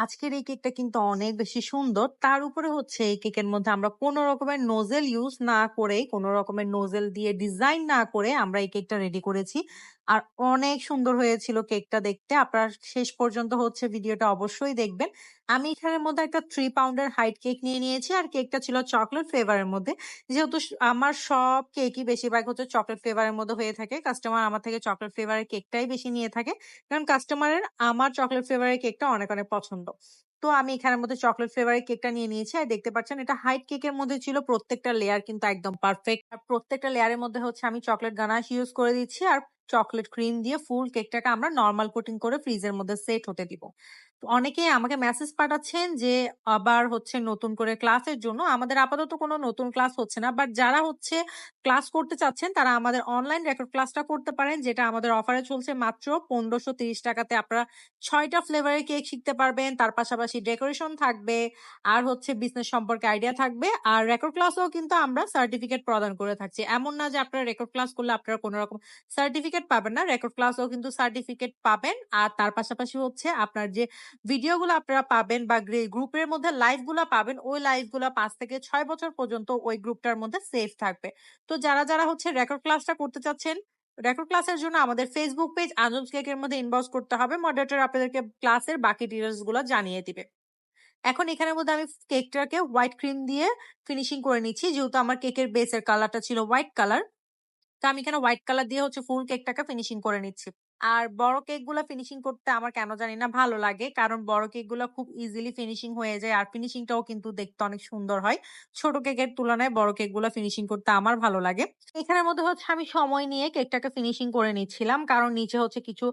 আজকের এই কেকটা কিন্তু অনেক বেশি সুন্দর। তার উপরে হচ্ছে এই কেকের মধ্যে আমরা কোন রকমের নোজেল ইউজ না করে, কোন রকমের নোজেল দিয়ে ডিজাইন না করে আমরা এই কেকটা রেডি করেছি। আর অনেক সুন্দর হয়েছিল কেকটা দেখতে। আপনারা শেষ পর্যন্ত হচ্ছে ভিডিওটা অবশ্যই দেখবেন। আমি এখানের মধ্যে একটা থ্রি পাউন্ডের হাইট কেক নিয়ে নিয়েছি। আর কেকটা ছিল চকলেট ফ্লেভারের মধ্যে। যেহেতু আমার সব কেকই বেশিরভাগ হচ্ছে চকলেট ফ্লেভারের মধ্যে হয়ে থাকে। কাস্টমার আমার থেকে চকলেট ফ্লেভার এর কেকটাই বেশি নিয়ে থাকে। কারণ কাস্টমারের আমার চকলেট ফ্লেভার এর কেকটা অনেক, অনেক পছন্দ। তো আমি এখানের মধ্যে চকলেট ফ্লেভার এর কেকটা নিয়ে নিয়েছি। আর দেখতে পাচ্ছেন এটা হাইট কেকের মধ্যে ছিল। প্রত্যেকটা লেয়ার কিন্তু একদম পারফেক্ট। আর প্রত্যেকটা লেয়ারের মধ্যে হচ্ছে আমি চকোলেট গানাশ ইউজ করে দিচ্ছি। আর চকোলেট ক্রিম দিয়ে ফুল কেকটাকে আমরা নরমাল কোটিং করে ফ্রিজের মধ্যে সেট হতে দিব। তো অনেকেই আমাকে মেসেজ পাঠাচ্ছেন যে, আবার হচ্ছে নতুন করে ক্লাসের জন্য। আমাদের আপাতত কোনো নতুন ক্লাস হচ্ছে না। বাট যারা হচ্ছে ক্লাস করতে চাচ্ছেন, তারা আমাদের অনলাইন রেকর্ড ক্লাসটা করতে পারেন। যেটা আমাদের অফারে চলছে মাত্র ৳১৫৩০ টাকাতে আপনারা ৬ টা ফ্লেভারের কেক শিখতে পারবেন। তার পাশাপাশি ডেকোরেশন থাকবে। আর হচ্ছে বিজনেস সম্পর্কে আইডিয়া থাকবে। আর রেকর্ড ক্লাসেও কিন্তু আমরা সার্টিফিকেট প্রদান করে থাকছি। এমন না যে আপনারা রেকর্ড ক্লাস করলে আপনারা কোন রকম সার্টিফিকেট পাবেন না। রেকর্ড ক্লাসেও কিন্তু সার্টিফিকেট পাবেন। আর তার পাশাপাশি হচ্ছে আপনার যে ভিডিওগুলো আপনারা পাবেন বা গ্রুপের মধ্যে লাইভগুলা পাবেন, ওই লাইভগুলা ৫ থেকে ছয় বছর পর্যন্ত ওই গ্রুপটার মধ্যে সেভ থাকবে। তো যারা, যারা হচ্ছে রেকর্ড ক্লাসটা করতে চাচ্ছেন, রেকর্ড ক্লাসের জন্য আমাদের ফেসবুক পেজ আজমস কেকের মধ্যে ইনবক্স করতে হবে। মডারেটর আপনাদেরকে ক্লাসের বাকি ডিটেইলসগুলো জানিয়ে দিবে। এখন এখানের মধ্যে আমি কেকটাকে হোয়াইট ক্রিম দিয়ে ফিনিশিং করে নিচ্ছি। যেহেতু আমার কেকের বেসের কালারটা ছিল হোয়াইট কালার। তো আমি এখানে হোয়াইট কালার দিয়ে হচ্ছে ফুল কেকটাকে ফিনিশিং করে নিচ্ছি। আর বড় কেকগুলা ফিনিশিং করতে আমার কেন জানি না ভালো লাগে। কারণ বড় কেকগুলা খুব ইজিলি ফিনিশিং হয়ে যায়। আর ফিনিশিংটাও কিন্তু দেখতে অনেক সুন্দর হয়। ছোট কেকের তুলনায় বড় কেকগুলা ফিনিশিং করতে আমার ভালো লাগে। এখানের মধ্যে হচ্ছে আমি সময় নিয়ে কেকটাকে ফিনিশিং করে নিচ্ছিলাম। কারণ নিচে হচ্ছে কিছু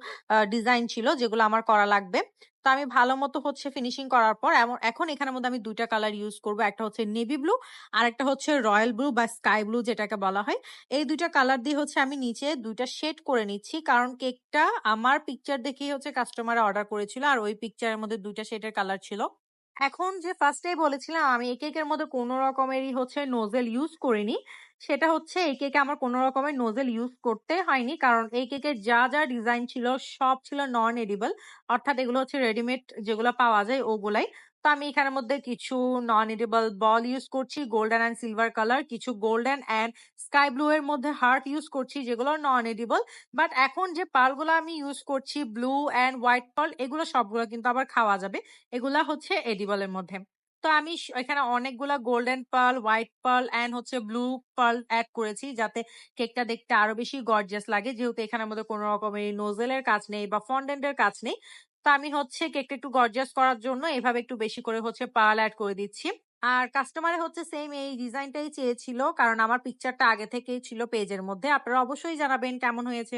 ডিজাইন ছিল যেগুলো আমার করা লাগবে। তো আমি ভালো মতো হচ্ছে ফিনিশিং করার পর এখন এখানের মধ্যে আমি দুইটা কালার ইউজ করব। একটা হচ্ছে নেভি ব্লু আর একটা হচ্ছে রয়্যাল ব্লু বা স্কাই ব্লু যেটাকে বলা হয়। এই দুইটা কালার দিয়ে হচ্ছে আমি নিচে দুইটা শেড করে নিচ্ছি। কারণ কেকটা আমার পিকচার দেখেই হচ্ছে কাস্টমার অর্ডার করেছিল। আর ওই পিকচারের মধ্যে দুইটা শেডের কালার ছিল। এখন যে ফার্স্টেই বলেছিলাম, আমি এই কেকের মধ্যে কোনো রকমেরই হচ্ছে নোজেল ইউজ করিনি। সেটা হচ্ছে এই কেকে আমার কোনো রকমের নোজেল ইউজ করতে হয়নি। কারণ এই কেকের যা, যা ডিজাইন ছিল সব ছিল নন এডিবল। অর্থাৎ এগুলো হচ্ছে রেডিমেড যেগুলো পাওয়া যায় ওগুলাই। তো আমি এখানের মধ্যে কিছু নন এডিবল বল ইউজ করছি গোল্ডেন অ্যান্ড সিলভার কালার। কিছু গোল্ডেন অ্যান্ড স্কাই ব্লু এর মধ্যে হার্ট ইউজ করছি যেগুলো নন এডিবল। বাট এখন যে পার্লগুলা আমি ইউজ করছি ব্লু অ্যান্ড হোয়াইট পাল এগুলো সবগুলো কিন্তু আবার খাওয়া যাবে। এগুলা হচ্ছে এডিবল এর মধ্যে। তো আমি এখানে অনেকগুলা golden pearl, white pearl and হচ্ছে ব্লু পার্ল এড করেছি যাতে কেকটা দেখতে আরও বেশি গর্জিয়াস লাগে। যেহেতু এখানের মধ্যে কোন রকমের নোজেলের কাজ নেই বা ফন্ডেন্ট এর কাজ নেই। তো আমি হচ্ছে কেকটা একটু গর্জিয়াস করার জন্য এভাবে একটু বেশি করে হচ্ছে পার্ল এড করে দিচ্ছি। আর কাস্টমারে হচ্ছে সেম এই ডিজাইনটাই চেয়েছিল। কারণ আমার পিকচারটা আগে থেকেই ছিল পেজের মধ্যে। আপনারা অবশ্যই জানাবেন কেমন হয়েছে?